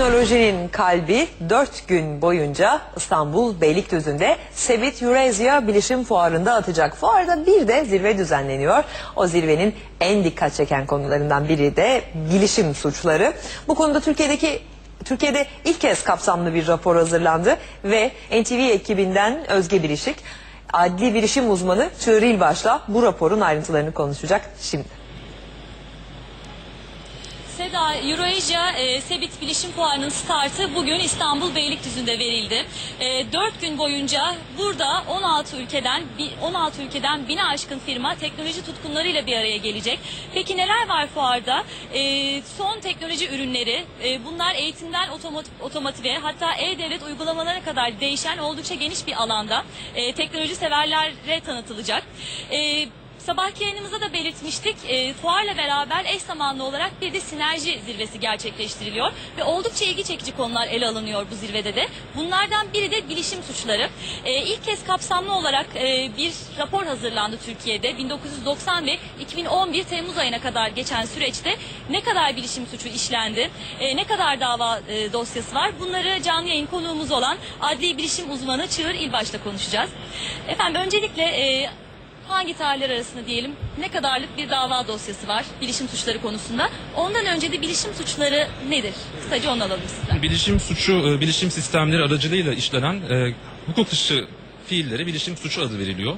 Teknolojinin kalbi 4 gün boyunca İstanbul Beylikdüzü'nde Sebit Eurasia Bilişim Fuarı'nda atacak. Fuarda bir de zirve düzenleniyor. O zirvenin en dikkat çeken konularından biri de bilişim suçları. Bu konuda Türkiye'deki Türkiye'de ilk kez kapsamlı bir rapor hazırlandı ve NTV ekibinden Özge Bilişik, adli bilişim uzmanı Çığrı İlbaş'la bu raporun ayrıntılarını konuşacak şimdi. Seda Eurasia e, Sebit Bilişim Fuarı'nın startı bugün İstanbul Beylikdüzü'nde verildi. E, 4 gün boyunca burada 16 ülkeden bi- 16 ülkeden bine aşkın firma teknoloji tutkunlarıyla bir araya gelecek. Peki neler var fuarda? E, son teknoloji ürünleri, e, bunlar eğitimden otomat- otomotive hatta e-devlet uygulamalarına kadar değişen oldukça geniş bir alanda e, teknoloji severlere tanıtılacak. E, Sabahki yayınımızda da belirtmiştik. E, fuarla beraber eş zamanlı olarak bir de sinerji zirvesi gerçekleştiriliyor. Ve oldukça ilgi çekici konular ele alınıyor bu zirvede de. Bunlardan biri de bilişim suçları. E, ilk kez kapsamlı olarak e, bir rapor hazırlandı Türkiye'de. 1990 ve 2011 Temmuz ayına kadar geçen süreçte ne kadar bilişim suçu işlendi, e, ne kadar dava e, dosyası var. Bunları canlı yayın konuğumuz olan adli bilişim uzmanı Çığır İlbaş'la konuşacağız. Efendim öncelikle... E, hangi tarihler arasında diyelim ne kadarlık bir dava dosyası var bilişim suçları konusunda. Ondan önce de bilişim suçları nedir? Kısaca onu alalım sizden. Bilişim suçu, e, bilişim sistemleri aracılığıyla işlenen e, hukuk dışı fiillere bilişim suçu adı veriliyor.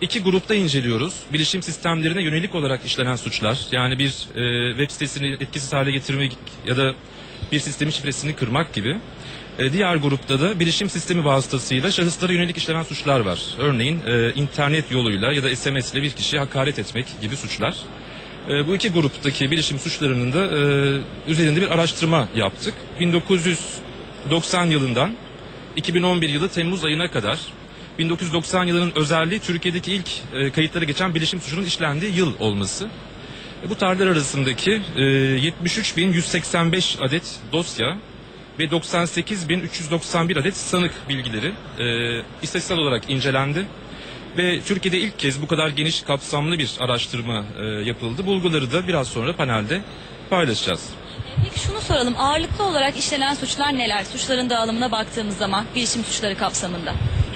İki grupta inceliyoruz. Bilişim sistemlerine yönelik olarak işlenen suçlar. Yani bir e, web sitesini etkisiz hale getirmek ya da bir sistemin şifresini kırmak gibi. E, diğer grupta da bilişim sistemi vasıtasıyla şahıslara yönelik işlenen suçlar var. Örneğin e, internet yoluyla ya da SMS ile bir kişiye hakaret etmek gibi suçlar. E, bu iki gruptaki bilişim suçlarının da üzerinde bir araştırma yaptık. 1990 yılından 2011 yılı Temmuz ayına kadar 1990 yılının özelliği Türkiye'deki ilk kayıtlara geçen bilişim suçunun işlendiği yıl olması. Bu tarihler arasındaki e, 73.185 adet dosya ve 98.391 adet sanık bilgileri e, istatistiksel olarak incelendi. Ve Türkiye'de ilk kez bu kadar geniş kapsamlı bir araştırma e, yapıldı. Bulguları da biraz sonra panelde paylaşacağız. Peki şunu soralım ağırlıklı olarak işlenen suçlar neler? Suçların dağılımına baktığımız zaman bilişim suçları kapsamında.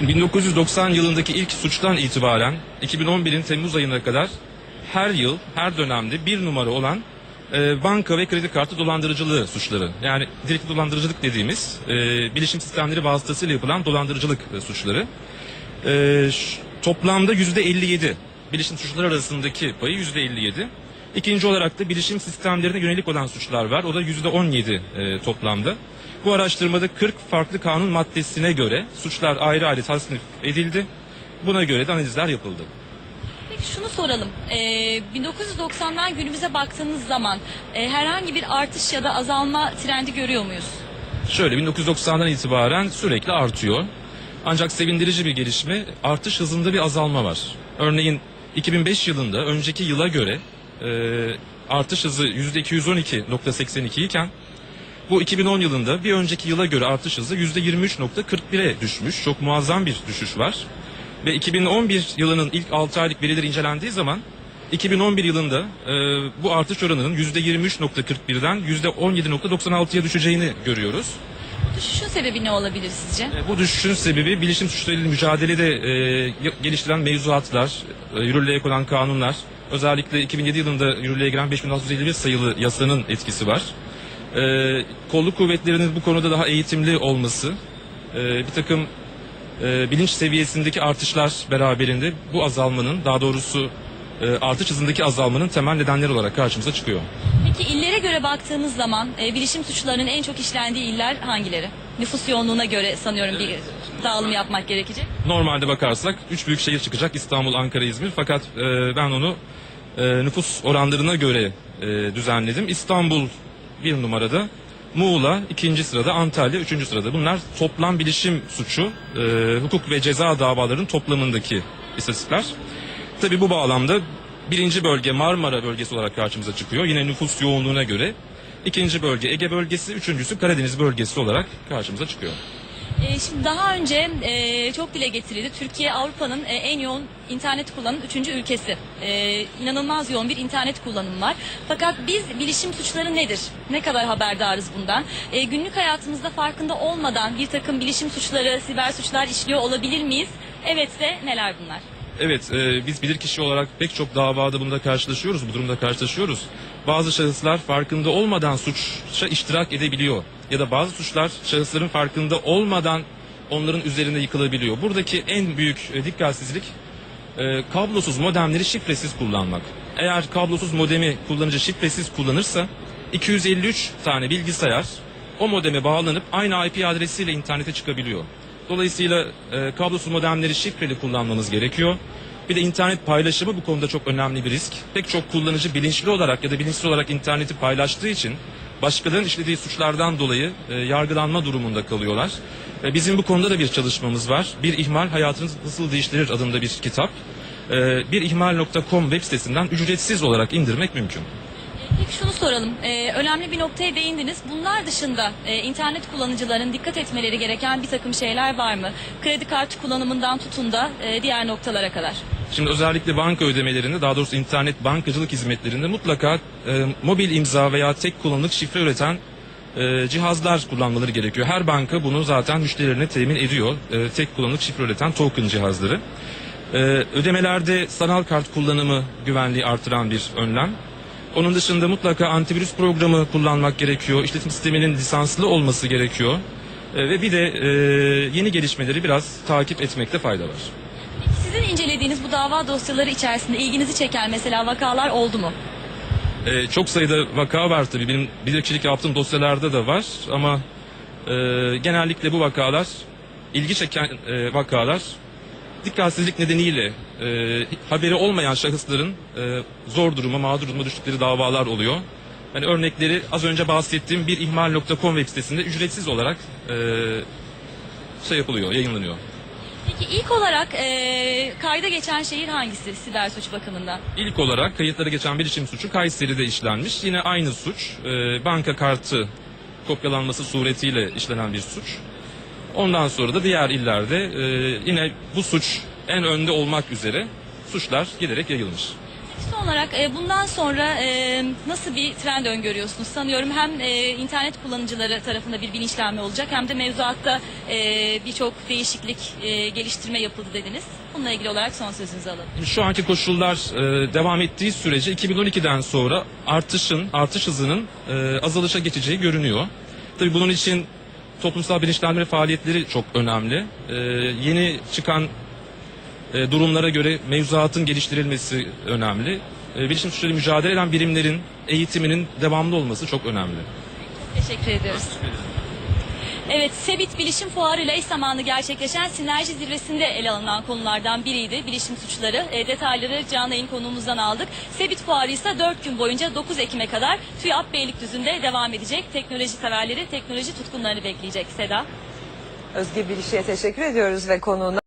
1990 yılındaki ilk suçtan itibaren 2011'in Temmuz ayına kadar her yıl, her dönemde bir numara olan e, banka ve kredi kartı dolandırıcılığı suçları. Yani direkt dolandırıcılık dediğimiz e, bilişim sistemleri vasıtasıyla yapılan dolandırıcılık e, suçları. E, toplamda yüzde 57 bilişim suçları arasındaki payı yüzde 57. İkinci olarak da bilişim sistemlerine yönelik olan suçlar var. O da yüzde 17 e, toplamda. Bu araştırmada 40 farklı kanun maddesine göre suçlar ayrı ayrı tasnif edildi. Buna göre de analizler yapıldı. Şunu soralım. Ee, 1990'dan günümüze baktığımız zaman e, herhangi bir artış ya da azalma trendi görüyor muyuz? Şöyle 1990'dan itibaren sürekli artıyor. Ancak sevindirici bir gelişme artış hızında bir azalma var. Örneğin 2005 yılında önceki yıla göre e, artış hızı %212.82 iken bu 2010 yılında bir önceki yıla göre artış hızı %23.41'e düşmüş. Çok muazzam bir düşüş var. Ve 2011 yılının ilk 6 aylık verileri incelendiği zaman 2011 yılında e, bu artış oranının %23.41'den %17.96'ya düşeceğini görüyoruz. Düşüşün sebebi ne olabilir sizce? E, Bu düşüşün sebebi bilişim suçlarıyla mücadelede e, geliştirilen mevzuatlar, e, yürürlüğe konan kanunlar, özellikle 2007 yılında yürürlüğe giren 5651 sayılı yasanın etkisi var. E, kolluk kuvvetlerinin bu konuda daha eğitimli olması, e, bir takım e, bilinç seviyesindeki artışlar beraberinde bu azalmanın, daha doğrusu e, artış hızındaki azalmanın temel nedenleri olarak karşımıza çıkıyor. Peki illere göre baktığımız zaman e, bilişim suçlarının en çok işlendiği iller hangileri? Nüfus yoğunluğuna göre sanıyorum bir dağılım yapmak gerekecek. Normalde bakarsak üç büyük şehir çıkacak İstanbul, Ankara, İzmir. Fakat e, ben onu e, nüfus oranlarına göre e, düzenledim. İstanbul bir numarada, Muğla ikinci sırada, Antalya üçüncü sırada. Bunlar toplam bilişim suçu, e, hukuk ve ceza davalarının toplamındaki istatistikler. Tabii bu bağlamda birinci bölge Marmara bölgesi olarak karşımıza çıkıyor. Yine nüfus yoğunluğuna göre. İkinci bölge Ege bölgesi, üçüncüsü Karadeniz bölgesi olarak karşımıza çıkıyor. E, şimdi daha önce e, çok dile getirildi. Türkiye Avrupa'nın e, en yoğun internet kullanan üçüncü ülkesi. E, inanılmaz yoğun bir internet kullanımı var. Fakat biz bilişim suçları nedir? Ne kadar haberdarız bundan? E, günlük hayatımızda farkında olmadan bir takım bilişim suçları, siber suçlar işliyor olabilir miyiz? Evetse neler bunlar? Evet, e, biz bilirkişi olarak pek çok davada bunda karşılaşıyoruz, bu durumda karşılaşıyoruz. Bazı şahıslar farkında olmadan suça iştirak edebiliyor. Ya da bazı suçlar şahısların farkında olmadan onların üzerinde yıkılabiliyor. Buradaki en büyük e, dikkatsizlik e, kablosuz modemleri şifresiz kullanmak. Eğer kablosuz modemi kullanıcı şifresiz kullanırsa 253 tane bilgisayar o modeme bağlanıp aynı IP adresiyle internete çıkabiliyor. Dolayısıyla e, kablosuz modemleri şifreli kullanmamız gerekiyor. Bir de internet paylaşımı bu konuda çok önemli bir risk. Pek çok kullanıcı bilinçli olarak ya da bilinçsiz olarak interneti paylaştığı için başkalarının işlediği suçlardan dolayı e, yargılanma durumunda kalıyorlar. E, bizim bu konuda da bir çalışmamız var. Bir ihmal hayatınızı nasıl değiştirir adında bir kitap. E, bir ihmal.com web sitesinden ücretsiz olarak indirmek mümkün. Peki şunu soralım. Ee, önemli bir noktaya değindiniz. Bunlar dışında e, internet kullanıcıların dikkat etmeleri gereken bir takım şeyler var mı? Kredi kartı kullanımından tutun da e, diğer noktalara kadar. Şimdi özellikle banka ödemelerinde daha doğrusu internet bankacılık hizmetlerinde mutlaka e, mobil imza veya tek kullanımlık şifre üreten e, cihazlar kullanmaları gerekiyor. Her banka bunu zaten müşterilerine temin ediyor. E, tek kullanımlık şifre üreten token cihazları. E, ödemelerde sanal kart kullanımı güvenliği artıran bir önlem. Onun dışında mutlaka antivirüs programı kullanmak gerekiyor. İşletim sisteminin lisanslı olması gerekiyor. E, ve bir de e, yeni gelişmeleri biraz takip etmekte fayda var. Sizin incelediğiniz bu dava dosyaları içerisinde ilginizi çeken mesela vakalar oldu mu? Ee, çok sayıda vaka var tabii. Benim bilirkişilik yaptığım dosyalarda da var ama e, genellikle bu vakalar ilgi çeken e, vakalar dikkatsizlik nedeniyle e, haberi olmayan şahısların e, zor duruma, mağdur duruma düştükleri davalar oluyor. Yani örnekleri az önce bahsettiğim bir ihmal.com web sitesinde ücretsiz olarak e, şey yapılıyor, yayınlanıyor. Peki ilk olarak e, kayda geçen şehir hangisi siber suç bakımından? İlk olarak kayıtlara geçen bilişim suçu Kayseri'de işlenmiş. Yine aynı suç. e, banka kartı kopyalanması suretiyle işlenen bir suç. Ondan sonra da diğer illerde e, yine bu suç en önde olmak üzere suçlar giderek yayılmış. Son olarak e, bundan sonra e, nasıl bir trend öngörüyorsunuz? Sanıyorum hem e, internet kullanıcıları tarafında bir bilinçlenme olacak hem de mevzuatta e, birçok değişiklik, e, geliştirme yapıldı dediniz. Bununla ilgili olarak son sözünüzü alalım. Şu anki koşullar e, devam ettiği sürece 2012'den sonra artışın, artış hızının e, azalışa geçeceği görünüyor. Tabii bunun için toplumsal bilinçlendirme faaliyetleri çok önemli. E, yeni çıkan e, durumlara göre mevzuatın geliştirilmesi önemli. E, bilişim suçları mücadele eden birimlerin eğitiminin devamlı olması çok önemli. Teşekkür ediyoruz. Evet, Sebit Bilişim Fuarı ile eş zamanlı gerçekleşen Sinerji Zirvesi'nde ele alınan konulardan biriydi. Bilişim suçları. E, detayları canlı yayın konuğumuzdan aldık. Sebit Fuarı ise 4 gün boyunca 9 Ekim'e kadar TÜYAP Beylikdüzü'nde devam edecek. Teknoloji severleri, teknoloji tutkunlarını bekleyecek Seda. Özge Bilişik'e teşekkür ediyoruz ve konuğuna